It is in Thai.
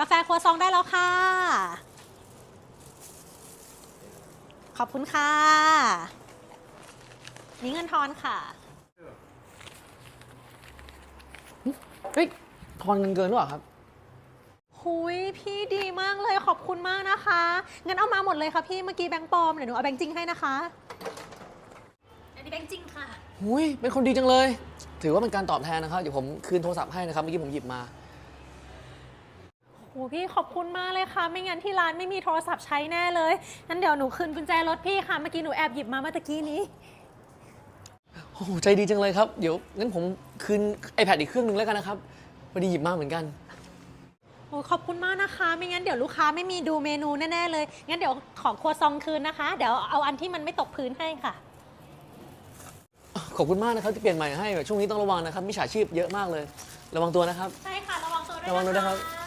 กาแฟครัวซองได้แล้วค่ะ ขอบคุณค่ะ นี่เงินทอนค่ะ เฮ้ยทอนเงินเกินหรือเปล่าครับ หุยพี่ดีมากเลยขอบคุณมากนะคะ งั้นเอามาหมดเลยค่ะพี่เมื่อกี้แบงค์ปลอมเดี๋ยวหนูเอาแบงค์จริงให้นะคะ อันนี้แบงค์จริงค่ะ หุยเป็นคนดีจังเลย ถือว่าเป็นการตอบแทนนะครับ เดี๋ยวผมคืนโทรศัพท์ให้นะครับ เมื่อกี้ผมหยิบมา โหพี่ขอบคุณมากเลยค่ะ ไม่งั้นที่ร้านไม่มีโทรศัพท์ใช้แน่เลยงั้นเดี๋ยวหนูคืนกุญแจรถพี่ค่ะ เมื่อกี้หนูแอบหยิบมาเมื่อตะกี้นี้ โอ้โหใจดีจังเลยครับ เดี๋ยวงั้นผมคืน iPad อีกเครื่องหนึงแล้วกันนะครับพอดีหยิบมาเหมือนกัน โอ้ขอบคุณมากนะคะ ไม่งั้นเดี๋ยวลูกค้าไม่มีดูเมนูแน่ๆเลย งั้นเดี๋ยวขอครัวซองคืนนะคะ เดี๋ยวเอาอันที่มันไม่ตกพื้นให้ค่ะ ขอบคุณมากนะครับที่เปลี่ยนใหม่ให้ช่วงนี้ต้องระวังนะครับมิจฉาชีพเยอะมากเลย ระวังตัวนะครับ ใช่ค่ะ ระวังตัวด้วยระวังด้วยนะครับะ